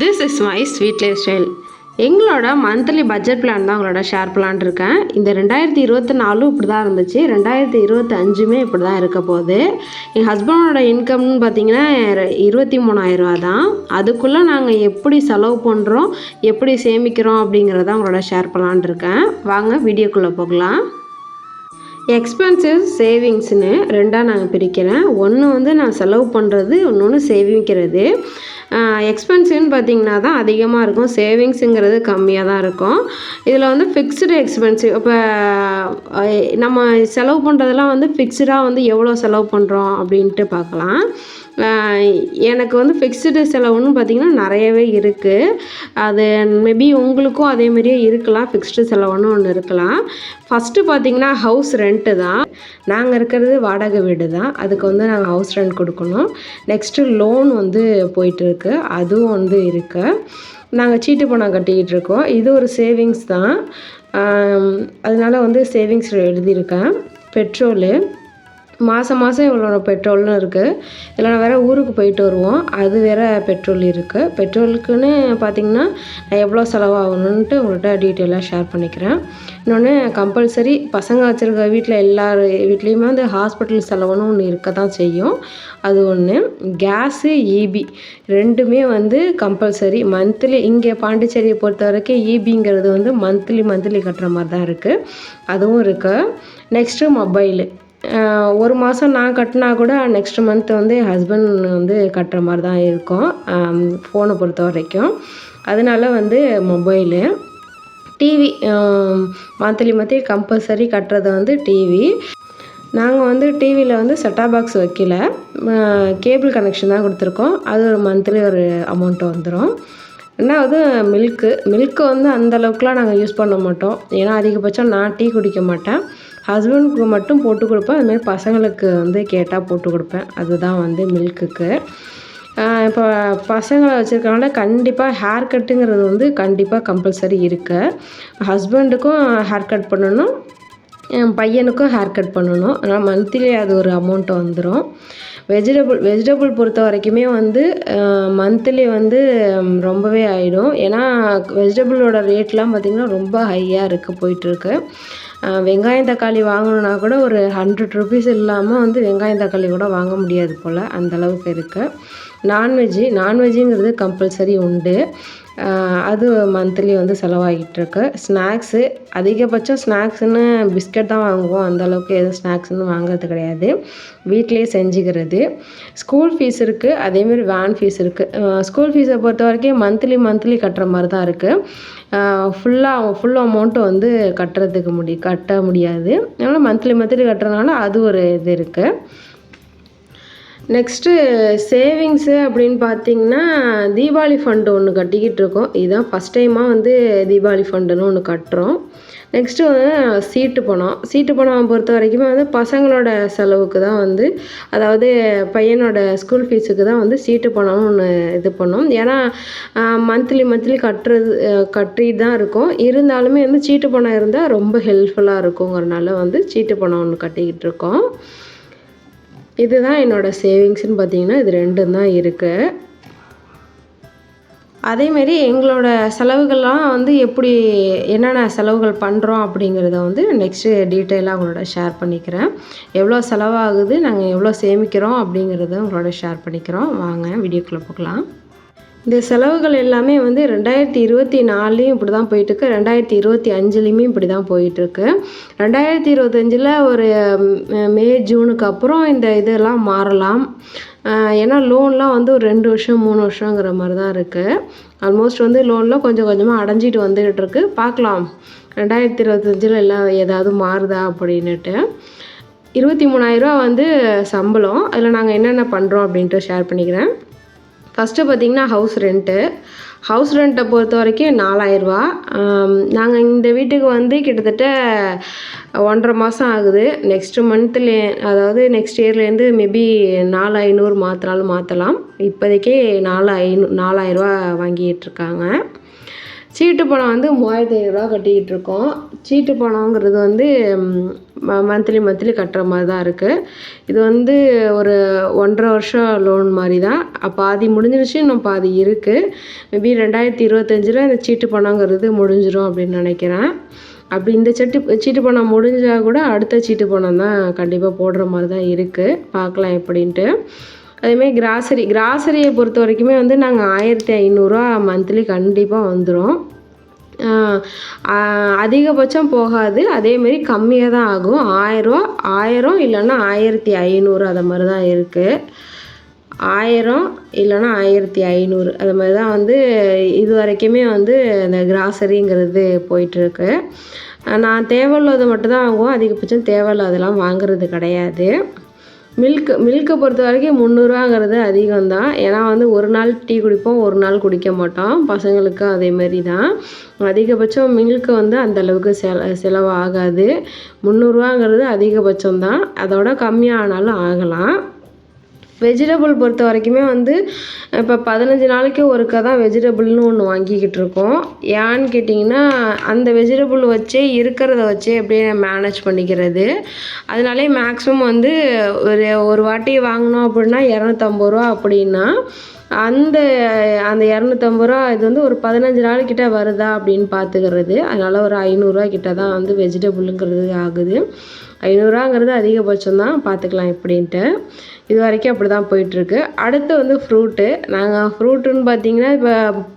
This is my sweet life style எங்களோட monthly budget plan தான் உங்களோட ஷேர் பிளான் இருக்கேன். இந்த ரெண்டாயிரத்தி இருபத்தி நாலும் இப்படி தான் இருந்துச்சு. ரெண்டாயிரத்தி இருபத்தி அஞ்சுமே இப்படி தான் இருக்க போகுது. என் ஹஸ்பண்டோட இன்கம்னு பார்த்தீங்கன்னா இருபத்தி மூணாயிரரூவா தான். அதுக்குள்ளே நாங்கள் எப்படி செலவு பண்ணுறோம் எப்படி சேமிக்கிறோம் அப்படிங்கிறத உங்களோட ஷேர் பண்ணலான்னு இருக்கேன். வாங்க வீடியோக்குள்ளே போகலாம். எக்ஸ்பென்சிவ் சேவிங்ஸ்னு ரெண்டாக நாங்கள் பிரிக்கிறேன். ஒன்று வந்து நான் செலவு பண்ணுறது இன்னொன்று சேவிக்கிறது எக்ஸ்பென்சிவ்னு பார்த்தீங்கன்னா தான் அதிகமாக இருக்கும். சேவிங்ஸுங்கிறது கம்மியாக தான் இருக்கும். இதில் வந்து ஃபிக்ஸ்டு எக்ஸ்பென்சிவ் இப்போ நம்ம செலவு பண்ணுறதெல்லாம் வந்து ஃபிக்ஸ்டாக வந்து எவ்வளோ செலவு பண்ணுறோம் அப்படின்ட்டு பார்க்கலாம். எனக்கு வந்து ஃபிக்ஸ்டு செலவுன்னு பார்த்திங்கன்னா நிறையவே இருக்குது அது மேபி உங்களுக்கும் அதேமாரியே இருக்கலாம். ஃபிக்ஸ்டு செலவுன்னு ஒன்று இருக்கலாம். ஃபஸ்ட்டு பார்த்திங்கன்னா ஹவுஸ் ரெண்ட்டு தான். நாங்கள் இருக்கிறது வாடகை வீடு தான். அதுக்கு வந்து நாங்கள் ஹவுஸ் ரெண்ட் கொடுக்கணும். நெக்ஸ்ட்டு லோன் வந்து போயிட்டுருக்கு அதுவும் வந்து இருக்குது நாங்கள் சீட்டு பணம் கட்டிக்கிட்டு இருக்கோம். இது ஒரு சேவிங்ஸ் தான். அதனால் வந்து சேவிங்ஸ் எழுதியிருக்கேன். பெட்ரோலு மாதம் மாதம் இவ்வளோ பெட்ரோல்னு இருக்குது இதில் நான் வேறு ஊருக்கு போயிட்டு வருவோம். அது வேறு பெட்ரோல் இருக்குது பெட்ரோலுக்குன்னு பார்த்திங்கன்னா நான் எவ்வளோ செலவாகணுன்ட்டு உங்கள்கிட்ட டீட்டெயிலாக ஷேர் பண்ணிக்கிறேன். இன்னொன்று கம்பல்சரி பசங்க வச்சுருக்க வீட்டில் எல்லார் வீட்லேயுமே வந்து ஹாஸ்பிட்டல் செலவுன்னு ஒன்று இருக்க தான் செய்யும். அது ஒன்று கேஸு ஈபி ரெண்டுமே வந்து கம்பல்சரி மந்த்லி இங்கே பாண்டிச்சேரியை பொறுத்த வரைக்கும் ஈபிங்கிறது வந்து மந்த்லி மந்த்லி கட்டுற மாதிரி தான் இருக்குது அதுவும் இருக்குது நெக்ஸ்ட்டு மொபைலு ஒரு மாதம் நான் கட்டினா கூட நெக்ஸ்ட் மந்த் வந்து என் ஹஸ்பண்ட் வந்து கட்டுற மாதிரி தான் இருக்கும். ஃபோனை பொறுத்த வரைக்கும். அதனால வந்து mobile TV monthly monthly compulsory கட்டுறது வந்து டிவி நாங்கள் வந்து டிவியில் வந்து செட்டாப் பாக்ஸ் வைக்கல. கேபிள் கனெக்ஷன் தான் கொடுத்துருக்கோம். அது ஒரு மந்த்லி ஒரு அமௌண்ட் வந்துடும் ரெண்டாவது மில்க்கு மில்க்கு வந்து அந்தளவுக்குலாம் நாங்கள் யூஸ் பண்ண மாட்டோம். ஏன்னா அதிகபட்சம் நான் டீ குடிக்க மாட்டேன். ஹஸ்பண்டுக்கு மட்டும் போட்டு கொடுப்பேன். அதுமாரி பசங்களுக்கு வந்து கேட்டால் போட்டு கொடுப்பேன். அதுதான் வந்து மில்க்குக்கு. இப்போ பசங்களை வச்சுருக்கனால கண்டிப்பாக ஹேர் கட்டுங்கிறது வந்து கண்டிப்பாக கம்பல்சரி இருக்குது ஹஸ்பண்டுக்கும் ஹேர் கட் பண்ணணும். என் பையனுக்கும் ஹேர் கட் பண்ணணும். அதனால் மந்த்லி அது ஒரு அமௌண்ட் வந்துடும் வெஜிடபிள் வெஜிடபிள் பொறுத்த வரைக்குமே வந்து மந்த்லி வந்து ரொம்பவே ஆகிடும் ஏன்னா வெஜிடபிளோட ரேட்லாம் பார்த்திங்கன்னா ரொம்ப ஹையாக இருக்குது போயிட்டுருக்கு வெங்காயம் தக்காளி வாங்கணுன்னா கூட ஒரு ஹண்ட்ரட் ருபீஸ் இல்லாமல் வந்து வெங்காயம் தக்காளி கூட வாங்க முடியாது போல் அந்தளவுக்கு இருக்குது நான்வெஜ்ஜு நான்வெஜ்ஜுங்கிறது கம்பல்சரி உண்டு. அது மந்த்லி வந்து செலவாகிட்டுருக்கு ஸ்நாக்ஸு அதிகபட்சம் ஸ்நாக்ஸுன்னு பிஸ்கட் தான் வாங்குவோம். அந்தளவுக்கு எதுவும் ஸ்நாக்ஸ்னு வாங்குறது கிடையாது. வீட்டிலே செஞ்சுக்கிறது. ஸ்கூல் ஃபீஸ் இருக்குது அதேமாரி வேன் ஃபீஸ் இருக்குது ஸ்கூல் ஃபீஸை பொறுத்த வரைக்கும் மந்த்லி மந்த்லி கட்டுற மாதிரி தான் இருக்குது ஃபுல்லாக அவங்க ஃபுல் அமௌண்ட்டு வந்து கட்டுறதுக்கு முடி கட்ட முடியாது. அதனால் மந்த்லி மந்த்லி கட்டுறதுனால அது ஒரு இது இருக்குது நெக்ஸ்ட்டு சேவிங்ஸு அப்படின்னு பார்த்தீங்கன்னா தீபாவளி ஃபண்டு ஒன்று கட்டிக்கிட்டு இருக்கோம். இதுதான் ஃபஸ்ட் டைமாக வந்து தீபாவளி ஃபண்டுன்னு ஒன்று கட்டுறோம். நெக்ஸ்ட்டு வந்து சீட்டு பணம். சீட்டு பணம் பொறுத்த வரைக்குமே வந்து பசங்களோட செலவுக்கு தான் வந்து அதாவது பையனோட ஸ்கூல் ஃபீஸுக்கு தான் வந்து சீட்டு பணம்னு ஒன்று இது பண்ணோம். ஏன்னா மந்த்லி மந்த்லி கட்டுறது கட்டிட்டு தான் இருக்கும். இருந்தாலுமே வந்து சீட்டு பணம் இருந்தால் ரொம்ப ஹெல்ப்ஃபுல்லாக இருக்குங்கிறனால வந்து சீட்டு பணம் ஒன்று கட்டிக்கிட்டு இருக்கோம். இதுதான் என்னோடய சேவிங்ஸ்னு பார்த்தீங்கன்னா இது ரெண்டும் தான் இருக்குது அதேமாரி எங்களோட செலவுகள்லாம் வந்து எப்படி என்னென்ன செலவுகள் பண்ணுறோம் அப்படிங்கிறத வந்து நெக்ஸ்ட்டு டீட்டெயிலாக உங்களோட ஷேர் பண்ணிக்கிறேன். எவ்வளோ செலவாகுது நாங்கள் எவ்வளோ சேமிக்கிறோம் அப்படிங்கிறத உங்களோட ஷேர் பண்ணிக்கிறோம். வாங்க வீடியோக்குள்ளே போகலாம். இந்த செலவுகள் எல்லாமே வந்து ரெண்டாயிரத்தி இருபத்தி நாலுலேயும் இப்படி தான் போயிட்டுருக்கு. ரெண்டாயிரத்தி இருபத்தி அஞ்சுலேயுமே இப்படி தான் போயிட்டுருக்கு. ரெண்டாயிரத்தி இருபத்தஞ்சில் ஒரு மே ஜூனுக்கு அப்புறம் இந்த இதெல்லாம் மாறலாம். ஏன்னா லோன்லாம் வந்து ஒரு ரெண்டு வருஷம் மூணு வருஷங்கிற மாதிரி தான் இருக்குது ஆல்மோஸ்ட் வந்து லோன்லாம் கொஞ்சம் கொஞ்சமாக அடைஞ்சிட்டு வந்துக்கிட்டு இருக்கு. பார்க்கலாம். ரெண்டாயிரத்தி இருபத்தஞ்சில் எல்லாம் ஏதாவது மாறுதா அப்படின்னுட்டு. இருபத்தி மூணாயிரரூவா வந்து சம்பளம். அதில் நாங்கள் என்னென்ன பண்ணுறோம் அப்படின்ட்டு ஷேர் பண்ணிக்கிறேன். ஃபஸ்ட்டு பார்த்திங்கன்னா ஹவுஸ் ரெண்ட்டு ஹவுஸ் ரெண்ட்டை பொறுத்த வரைக்கும் நாலாயிரரூவா நாங்கள் இந்த வீட்டுக்கு வந்து கிட்டத்தட்ட ஒன்றரை மாதம் ஆகுது. நெக்ஸ்ட்டு மந்த்லே அதாவது நெக்ஸ்ட் இயர்லேருந்து மேபி நாலு ஐநூறு மாற்றினாலும் மாற்றலாம் இப்போதைக்கே நாலு ஐநூ நாலாயிரரூவா வாங்கிட்டுருக்காங்க சீட்டு பணம் வந்து மூவாயிரத்தி ஐநூறுரூவா கட்டிக்கிட்டு இருக்கோம். சீட்டு பணங்கிறது வந்து மந்த்லி மந்த்லி கட்டுற மாதிரி தான் இருக்குது இது வந்து ஒரு ஒன்றரை வருஷம் லோன் மாதிரி தான். பாதி முடிஞ்சிருச்சு இன்னும் பாதி இருக்குது மேபி ரெண்டாயிரத்தி இருபத்தஞ்சில் இந்த சீட்டு பணங்கிறது முடிஞ்சிடும் அப்படின்னு நினைக்கிறேன். அப்படி இந்த சீட்டு சீட்டு பணம் முடிஞ்சால் கூட அடுத்த சீட்டு பணம் தான் கண்டிப்பாக போடுற மாதிரி தான் இருக்குது பார்க்கலாம் எப்படின்ட்டு. அதேமாதிரி கிராசரி கிராசரியை பொறுத்த வரைக்குமே வந்து நாங்கள் ஆயிரத்தி ஐநூறுரூவா மந்த்லி கண்டிப்பாக வந்துடும் அதிகபட்சம் போகாது. அதேமாரி கம்மியாக தான் ஆகும். ஆயிரம் ஆயிரம் இல்லைன்னா ஆயிரத்தி ஐநூறு அதை மாதிரி தான் இருக்குது ஆயிரம் இல்லைன்னா ஆயிரத்தி ஐநூறு அது மாதிரி தான் வந்து இது வரைக்குமே வந்து இந்த கிராசரிங்கிறது போயிட்டுருக்கு. நான் தேவையில்லாத மட்டும் தான் வாங்குவோம். அதிகபட்சம் தேவையில்லாதெல்லாம் வாங்குறது கிடையாது. மில்க் மில்க்கை பொறுத்த வரைக்கும் முந்நூறுவாங்கிறது அதிகம் தான் ஏன்னா வந்து ஒரு நாள் டீ குடிப்போம் ஒரு நாள் குடிக்க மாட்டோம். பசங்களுக்கும் அதே மாதிரி தான் அதிகபட்சம் மில்க்கு வந்து அந்தளவுக்கு செல செலவாகாது. முந்நூறுவாங்கிறது அதிகபட்சம் தான் அதோட கம்மியானாலும் ஆகலாம். வெஜிடபிள் பொறுத்த வரைக்குமே வந்து இப்போ பதினஞ்சு நாளைக்கு ஒருக்கா தான் வெஜிடபிள்னு ஒன்று வாங்கிக்கிட்டு இருக்கோம். ஏன்னு கேட்டிங்கன்னா அந்த வெஜிடபிள் வச்சே இருக்கிறத வச்சே அப்படியே மேனேஜ் பண்ணிக்கிறது. அதனாலே மேக்ஸிமம் வந்து ஒரு ஒரு வாட்டி வாங்கினோம் அப்படின்னா இரநூத்தம்பது ரூபா அப்படின்னா அந்த அந்த இரநூத்தம்பது ரூபா இது வந்து ஒரு பதினஞ்சு நாளைக்கிட்ட வருதா அப்படின்னு பார்த்துக்கிறது அதனால் ஒரு ஐநூறுரூவா கிட்ட தான் வந்து வெஜிடபிளுங்கிறது ஆகுது. ஐநூறுரூவாங்கிறது அதிகபட்சம் தான் பார்த்துக்கலாம் எப்படின்ட்டு இது வரைக்கும் அப்படி தான் போயிட்டுருக்கு. அடுத்து வந்து ஃப்ரூட்டு நாங்கள் ஃப்ரூட்டுன்னு பார்த்தீங்கன்னா இப்போ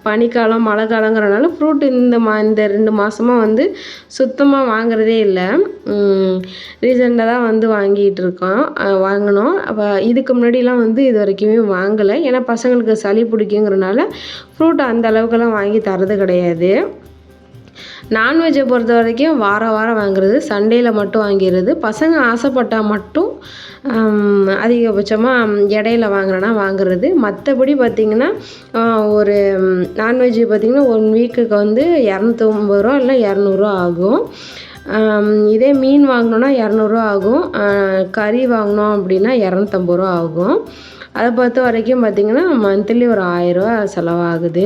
பனிக்காலம் மழை காலங்கிறனால ஃப்ரூட்டு இந்த மா இந்த ரெண்டு மாதமாக வந்து சுத்தமாக வாங்குறதே இல்லை. ரீசெண்டாக தான் வந்து வாங்கிட்டு இருக்கோம் வாங்கினோம். அப்போ இதுக்கு முன்னாடிலாம் வந்து இது வரைக்குமே வாங்கலை. ஏன்னா பசங்களுக்கு சளி பிடிக்குங்கிறனால ஃப்ரூட் அந்த அளவுக்குலாம் வாங்கி தரது கிடையாது. நான்வெஜ்ஜை பொறுத்த வரைக்கும் வாரம் வாரம் வாங்குறது சண்டேயில் மட்டும் வாங்கிடுறது பசங்க ஆசைப்பட்டால் மட்டும் அதிகபட்சமாக இடையில வாங்குறேன்னா வாங்குறது. மற்றபடி பார்த்திங்கன்னா ஒரு நான்வெஜ்ஜு பார்த்திங்கன்னா ஒன் வீக்குக்கு வந்து இரநூத்தொம்பது ரூபா இல்லை இரநூறுவா ஆகும். இதே மீன் வாங்கினோன்னா இரநூறுவா ஆகும். கறி வாங்கினோம் அப்படின்னா இரநூத்தம்பது ரூபா ஆகும். அதை பொறுத்த வரைக்கும் பார்த்திங்கன்னா மந்த்லி ஒரு ஆயிரரூவா செலவாகுது.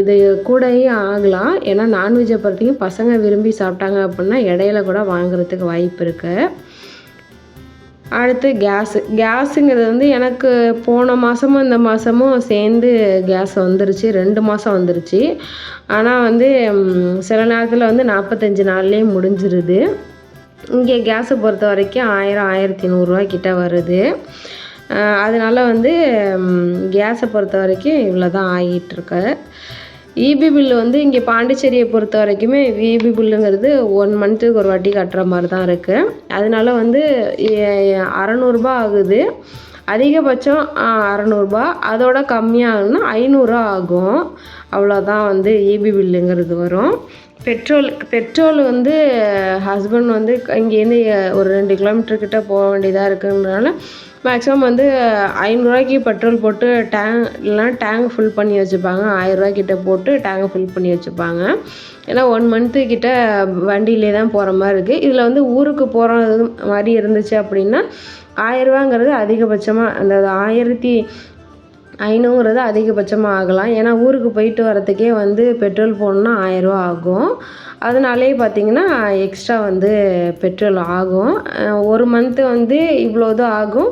இது கூடயே ஆகலாம். ஏன்னா நான்வெஜ்ஜை பொறுத்தையும் பசங்க விரும்பி சாப்பிட்டாங்க அப்படின்னா இடையில கூட வாங்குறதுக்கு வாய்ப்பு இருக்குது அடுத்து கேஸு கேஸுங்கிறது வந்து எனக்கு போன மாதமும் இந்த மாதமும் சேர்ந்து கேஸ் வந்துருச்சு. ரெண்டு மாதம் வந்துருச்சு. ஆனால் வந்து சில நேரத்தில் வந்து நாற்பத்தஞ்சு நாள்லேயே முடிஞ்சிருது. இங்கே கேஸை பொறுத்த வரைக்கும் ஆயிரம் ஆயிரத்தி நூறுரூவா கிட்ட வருது. அதனால் வந்து கேஸை பொறுத்த வரைக்கும் இவ்வளோ தான் ஆகிட்டுருக்கு இபி பில்லு வந்து இங்கே பாண்டிச்சேரியை பொறுத்த வரைக்குமே இபி பில்லுங்கிறது ஒன் மந்த்துக்கு ஒரு வாட்டி கட்டுற மாதிரி தான் இருக்குது அதனால வந்து அறநூறுபா ஆகுது. அதிகபட்சம் அறநூறுபா. அதோட கம்மியாகணும்னா ஐநூறுரூவா ஆகும். அவ்வளோதான் வந்து இபி பில்லுங்கிறது வரும். பெட்ரோல் பெட்ரோல் வந்து ஹஸ்பண்ட் வந்து இங்கேருந்து ஒரு ரெண்டு கிலோமீட்டர் கிட்ட போக வேண்டியதாக இருக்குன்றனால மேக்ஸிமம் வந்து ஐநூறுரூவாய்க்கு பெட்ரோல் போட்டு டேங்க் இல்லைனா டேங்க் ஃபில் பண்ணி வச்சுப்பாங்க. ஆயிரரூவாய்க்கிட்ட போட்டு டேங்கை ஃபில் பண்ணி வச்சுப்பாங்க. ஏன்னா ஒன் மந்த்து கிட்ட வண்டியிலே தான் போகிற மாதிரி இருக்குது இதில் வந்து ஊருக்கு போகிறது மாதிரி இருந்துச்சு அப்படின்னா ஆயிரரூவாங்கிறது அதிகபட்சமாக அந்த ஆயிரத்தி ஐநூறுறது அதிகபட்சமாக ஆகலாம் ஏன்னா ஊருக்கு போயிட்டு வரத்துக்கே வந்து பெட்ரோல் போடணுன்னா ஆயிரரூவா ஆகும். அதனாலே பார்த்திங்கன்னா எக்ஸ்ட்ரா வந்து பெட்ரோல் ஆகும். ஒரு மந்த்து வந்து இவ்வளோ தான் ஆகும்.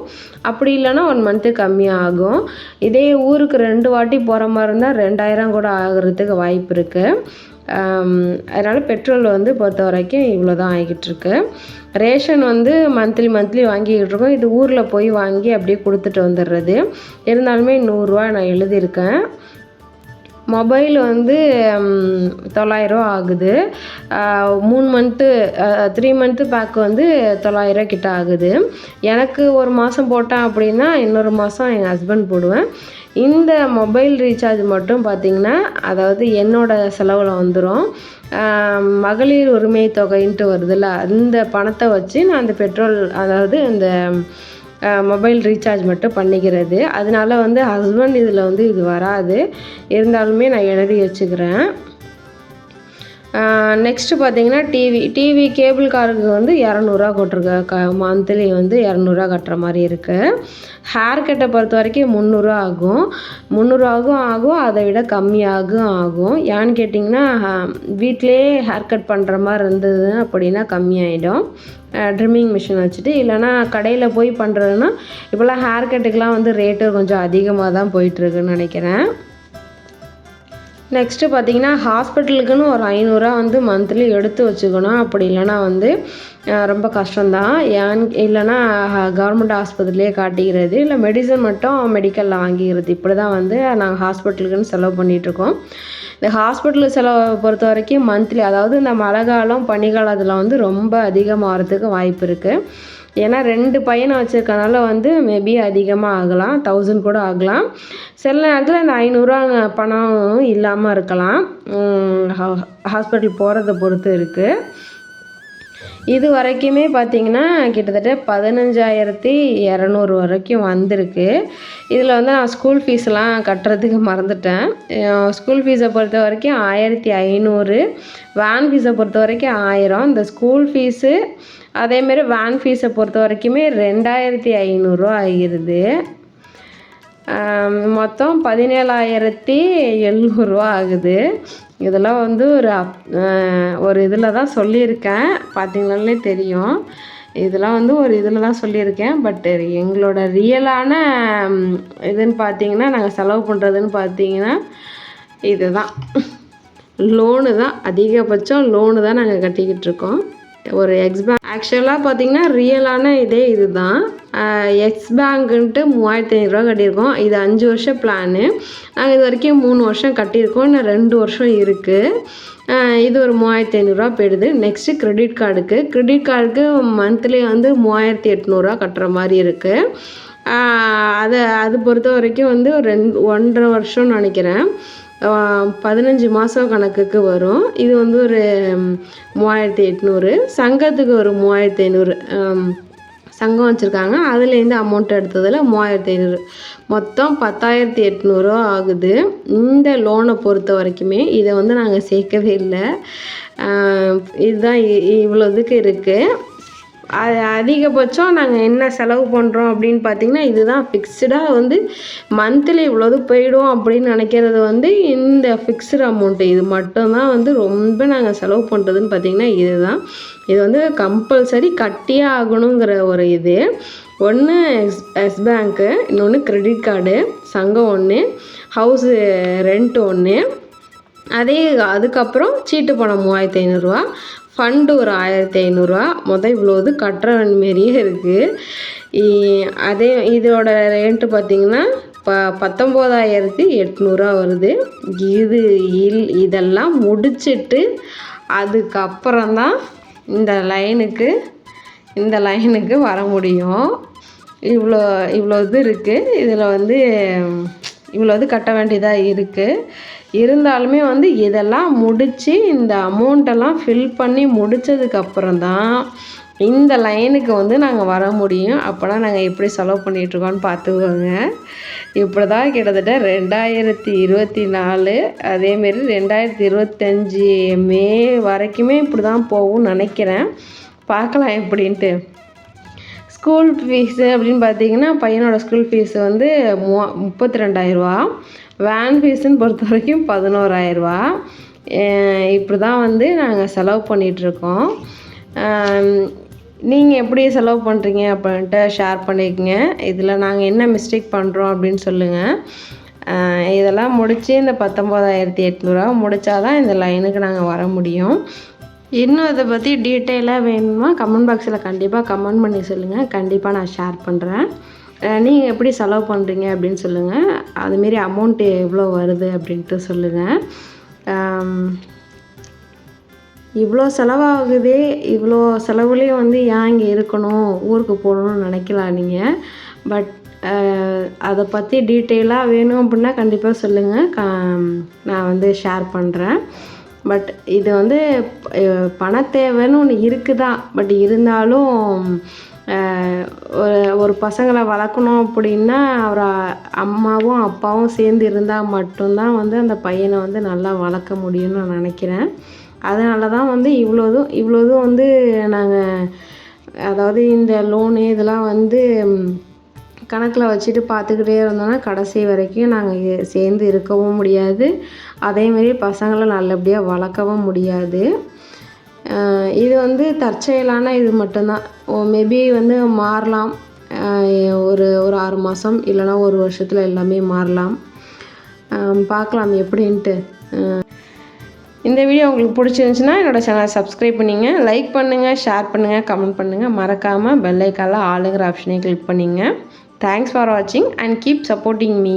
அப்படி இல்லைன்னா ஒன் மந்த்து கம்மியாக ஆகும். இதே ஊருக்கு ரெண்டு வாட்டி போகிற மாதிரி இருந்தால் ரெண்டாயிரம் கூட ஆகிறதுக்கு வாய்ப்பு இருக்குது அதனால் பெட்ரோல் வந்து பொறுத்த வரைக்கும் இவ்வளோ தான் ஆகிட்டுருக்கு ரேஷன் வந்து மந்த்லி மந்த்லி வாங்கிக்கிட்டு இருக்கோம். இது ஊரில் போய் வாங்கி அப்படியே கொடுத்துட்டு வந்துடுறது. இருந்தாலுமே நூறுரூவா நான் எழுதியிருக்கேன். மொபைல் வந்து தொள்ளாயிரரூவா ஆகுது. மூணு மந்த்து த்ரீ மந்த்து பேக் வந்து தொள்ளாயிரரூவா கிட்ட ஆகுது. எனக்கு ஒரு மாதம் போட்டேன் அப்படின்னா இன்னொரு மாதம் எங்கள் ஹஸ்பண்ட் போடுவேன். இந்த மொபைல் ரீசார்ஜ் மட்டும் பார்த்திங்கன்னா அதாவது என்னோடய செலவில் வந்துடும் மகளிர் உரிமை தொகைன்ட்டு வருதுல்ல அந்த பணத்தை வச்சு நான் அந்த பெட்ரோல் அதாவது அந்த மொபைல் ரீசார்ஜ் மட்டும் பண்ணிக்கிறது. அதனால வந்து ஹஸ்பண்ட் இதில் வந்து இது வராது. இருந்தாலுமே நான் எழுதி வச்சுக்கிறேன். நெக்ஸ்ட்டு பார்த்தீங்கன்னா டிவி டிவி கேபிள் காருக்கு வந்து இரநூறுவா கொட்டிருக்க க மந்த்லி வந்து இரநூறுவா கட்டுற மாதிரி இருக்குது ஹேர் கட்டை பொறுத்த வரைக்கும் முந்நூறுரூவா ஆகும். முந்நூறுவாகும் ஆகும் அதை விட கம்மியாகும் ஆகும். ஏன்னு கேட்டிங்கன்னா வீட்டிலேயே ஹேர் கட் பண்ணுற மாதிரி இருந்தது அப்படின்னா கம்மியாயிடும். ட்ரிம்மிங் மிஷின் வச்சுட்டு இல்லைனா கடையில் போய் பண்ணுறதுன்னா இப்போல்லாம் ஹேர் கட்டுக்கெலாம் வந்து ரேட்டு கொஞ்சம் அதிகமாக தான் போயிட்டுருக்குன்னு நினைக்கிறேன். நெக்ஸ்ட்டு பார்த்தீங்கன்னா ஹாஸ்பிட்டலுக்குன்னு ஒரு ஐநூறுரூவா வந்து மந்த்லி எடுத்து வச்சுக்கணும். அப்படி இல்லைன்னா வந்து ரொம்ப கஷ்டம்தான். ஏன் இல்லைன்னா கவர்மெண்ட் ஆஸ்பத்திரிலேயே காட்டிக்கிறது. இல்லை மெடிசன் மட்டும் மெடிக்கலில் வாங்கிக்கிறது. இப்படி தான் வந்து நாங்கள் ஹாஸ்பிட்டலுக்குன்னு செலவு பண்ணிகிட்ருக்கோம் இந்த ஹாஸ்பிட்டல் செலவை பொறுத்த வரைக்கும் மந்த்லி அதாவது இந்த மழை காலம் பனிக்காலத்தில் வந்து ரொம்ப அதிகமாகிறதுக்கு வாய்ப்பு இருக்குது ஏன்னா ரெண்டு பையனை வச்சுருக்கனால வந்து மேபி அதிகமாக ஆகலாம் தௌசண்ட் கூட ஆகலாம். சில நேரத்தில் இந்த ஐநூறுரூவா பணம் இல்லாமல் இருக்கலாம். ஹாஸ்பிட்டல் போகிறத பொறுத்து இருக்குது இது வரைக்குமே பார்த்திங்கன்னா கிட்டத்தட்ட பதினஞ்சாயிரத்தி இரநூறு வரைக்கும் வந்திருக்கு. இதில் வந்து நான் ஸ்கூல் ஃபீஸ்லாம் கட்டுறதுக்கு மறந்துட்டேன். ஸ்கூல் ஃபீஸை பொறுத்த வரைக்கும் ஆயிரத்தி ஐநூறு வேன் ஃபீஸை பொறுத்த வரைக்கும் ஆயிரம். இந்த ஸ்கூல் ஃபீஸு அதேமாரி வேன் ஃபீஸை பொறுத்த வரைக்குமே ரெண்டாயிரத்தி ஐநூறுரூவா ஆகிருது. மொத்தம் பதினேழாயிரத்தி எழுநூறுவா ஆகுது. இதெல்லாம் வந்து ஒரு ஒரு இதில் தான் சொல்லியிருக்கேன். பார்த்தீங்கனாலே தெரியும். இதெல்லாம் வந்து ஒரு இதில் தான் சொல்லியிருக்கேன். பட் எங்களோட ரியலான இதுன்னு பார்த்தீங்கன்னா நாங்கள் செலவு பண்ணுறதுன்னு பார்த்தீங்கன்னா இது தான் லோனு தான். அதிகபட்சம் லோனு தான் நாங்கள் கட்டிக்கிட்டு இருக்கோம். ஒரு எக்ஸ்பே ஆக்சுவலாக பார்த்தீங்கன்னா ரியலான இதே இது தான் எக்ஸ் பேங்க்குன்ட்டு மூவாயிரத்தி ஐநூறுரூவா கட்டியிருக்கோம். இது அஞ்சு வருஷம் பிளானு நாங்கள் இது வரைக்கும் மூணு வருஷம் கட்டியிருக்கோம். இன்னும் ரெண்டு வருஷம் இருக்குது இது ஒரு மூவாயிரத்தி ஐநூறுரூவா போயிடுது. நெக்ஸ்ட்டு க்ரெடிட் கார்டுக்கு கிரெடிட் கார்டுக்கு மந்த்லி வந்து மூவாயிரத்தி எட்நூறுரூவா கட்டுற மாதிரி இருக்குது அதை அது பொறுத்த வரைக்கும் வந்து ஒரு ரெண்டு ஒன்றரை வருஷம்னு நினைக்கிறேன். பதினஞ்சு மாதம் கணக்குக்கு வரும். இது வந்து ஒரு மூவாயிரத்தி எட்நூறு. சங்கத்துக்கு ஒரு மூவாயிரத்தி ஐநூறு. சங்கம் வச்சுருக்காங்க. அதுலேருந்து அமௌண்ட் எடுத்ததில் மூவாயிரத்தி ஐநூறு. மொத்தம் பத்தாயிரத்தி எட்நூறுவா ஆகுது. இந்த லோனை பொறுத்த வரைக்குமே இதை வந்து நாங்கள் சேர்க்கவே இல்லை. இதுதான் இவ்வளோ இதுக்கு இருக்குது அது அதிகபட்சம் நாங்கள் என்ன செலவு பண்ணுறோம் அப்படின்னு பார்த்தீங்கன்னா இதுதான் ஃபிக்ஸ்டாக வந்து மந்த்லி இவ்வளோது போயிடும் அப்படின்னு நினைக்கிறது வந்து இந்த ஃபிக்ஸ்டு அமௌண்ட்டு இது மட்டும்தான் வந்து ரொம்ப நாங்கள் செலவு பண்ணுறதுன்னு பார்த்தீங்கன்னா இதுதான். இது வந்து கம்பல்சரி கட்டியே ஆகணுங்கிற ஒரு இது. ஒன்று எஸ் எஸ் பேங்க்கு இன்னொன்று கிரெடிட் கார்டு சங்கம் ஒன்று ஹவுஸு ரெண்ட் ஒன்று அதே அதுக்கப்புறம் சீட்டு பணம் மூவாயிரத்தி ஐநூறுரூவா ஃபண்டு ஒரு ஆயிரத்தி ஐநூறுரூவா மொதல் இவ்வளோது கட்டுற மாரியே இருக்குது அதே இதோட ரேட்டு பார்த்திங்கன்னா ப பத்தொம்போதாயிரத்தி எட்நூறுரூவா வருது. இது இல் இதெல்லாம் முடிச்சுட்டு அதுக்கப்புறம் தான் இந்த லைனுக்கு இந்த லைனுக்கு வர முடியும். இவ்வளோ இவ்வளோ இது இருக்குது இதில் வந்து இவ்வளோ இது கட்ட வேண்டியதாக இருக்குது இருந்தாலுமே வந்து இதெல்லாம் முடித்து இந்த அமௌண்ட்டெல்லாம் ஃபில் பண்ணி முடித்ததுக்கப்புறம் தான் இந்த லைனுக்கு வந்து நாங்கள் வர முடியும். அப்போலாம் நாங்கள் எப்படி செலவு பண்ணிகிட்ருக்கோன்னு பார்த்துக்கோங்க. இப்படி தான் கிட்டத்தட்ட ரெண்டாயிரத்தி இருபத்தி நாலு அதேமாரி ரெண்டாயிரத்தி இருபத்தஞ்சி மே வரைக்குமே இப்படி தான் போகும்னு நினைக்கிறேன். பார்க்கலாம் எப்படின்ட்டு. ஸ்கூல் ஃபீஸு அப்படின்னு பார்த்தீங்கன்னா பையனோட ஸ்கூல் ஃபீஸு வந்து மூ முப்பத்தி ரெண்டாயிரரூவா வேன் ஃபீஸுன்னு பொறுத்த வரைக்கும் பதினோராயிரரூவா. இப்படி தான் வந்து நாங்கள் செலவு பண்ணிகிட்ருக்கோம் நீங்கள் எப்படி செலவு பண்ணுறீங்க அப்படின்ட்டு ஷேர் பண்ணிக்கங்க. இதில் நாங்கள் என்ன மிஸ்டேக் பண்ணுறோம் அப்படின்னு சொல்லுங்கள் இதெல்லாம் முடித்து இந்த பத்தொம்போதாயிரத்தி எட்நூறுவா முடித்தா தான் இந்த லைனுக்கு நாங்கள் வர முடியும். இன்னும் இதை பற்றி டீட்டெயிலாக வேணுமா கமெண்ட் பாக்ஸில் கண்டிப்பாக கமெண்ட் பண்ணி சொல்லுங்கள் கண்டிப்பாக நான் ஷேர் பண்ணுறேன் நீங்கள் எப்படி செலவு பண்ணுறீங்க அப்படின்னு சொல்லுங்கள் அதுமாரி அமௌண்ட்டு எவ்வளோ வருது அப்படின்ட்டு சொல்லுங்கள் இவ்வளோ செலவாகுதே இவ்வளோ செலவுலேயும் வந்து ஏன் இங்கே இருக்கணும்? ஊருக்கு போகணுன்னு நினைக்கலாம் நீங்கள் பட் அதை பற்றி டீட்டெயிலாக வேணும் அப்படின்னா கண்டிப்பாக சொல்லுங்கள் க நான் வந்து ஷேர் பண்ணுறேன் பட் இது வந்து பண தேவைன்னு ஒன்று இருக்குதான் பட் இருந்தாலும் ஒரு ஒரு பசங்களை வளர்க்கணும் அப்படின்னா அவர் அம்மாவும் அப்பாவும் சேர்ந்து இருந்தால் மட்டும்தான் வந்து அந்த பையனை வந்து நல்லா வளர்க்க முடியும்னு நான் நினைக்கிறேன். அதனால தான் வந்து இவ்வளோதும் இவ்வளோதும் வந்து நாங்கள் அதாவது இந்த லோனு இதெல்லாம் வந்து கணக்கில் வச்சுட்டு பார்த்துக்கிட்டே இருந்தோன்னா கடைசி வரைக்கும் நாங்கள் சேர்ந்து இருக்கவும் முடியாது. அதேமாரி பசங்களை நல்லபடியாக வளர்க்கவும் முடியாது. இது வந்து தற்செயலான இது மட்டும்தான். மேபி வந்து மாறலாம். ஒரு ஒரு ஆறு மாதம் இல்லைனா ஒரு வருஷத்தில் எல்லாமே மாறலாம். பார்க்கலாம் எப்படின்ட்டு. இந்த வீடியோ உங்களுக்கு பிடிச்சிருந்துச்சின்னா என்னோடய சேனலை சப்ஸ்கிரைப் பண்ணிங்க லைக் பண்ணுங்கள் ஷேர் பண்ணுங்கள் கமெண்ட் பண்ணுங்கள் மறக்காமல் பெல்லைக்கால ஆளுங்கிற ஆப்ஷனை கிளிக் பண்ணிங்க. தேங்க்ஸ் ஃபார் வாட்சிங் அண்ட் கீப் சப்போர்ட்டிங் மீ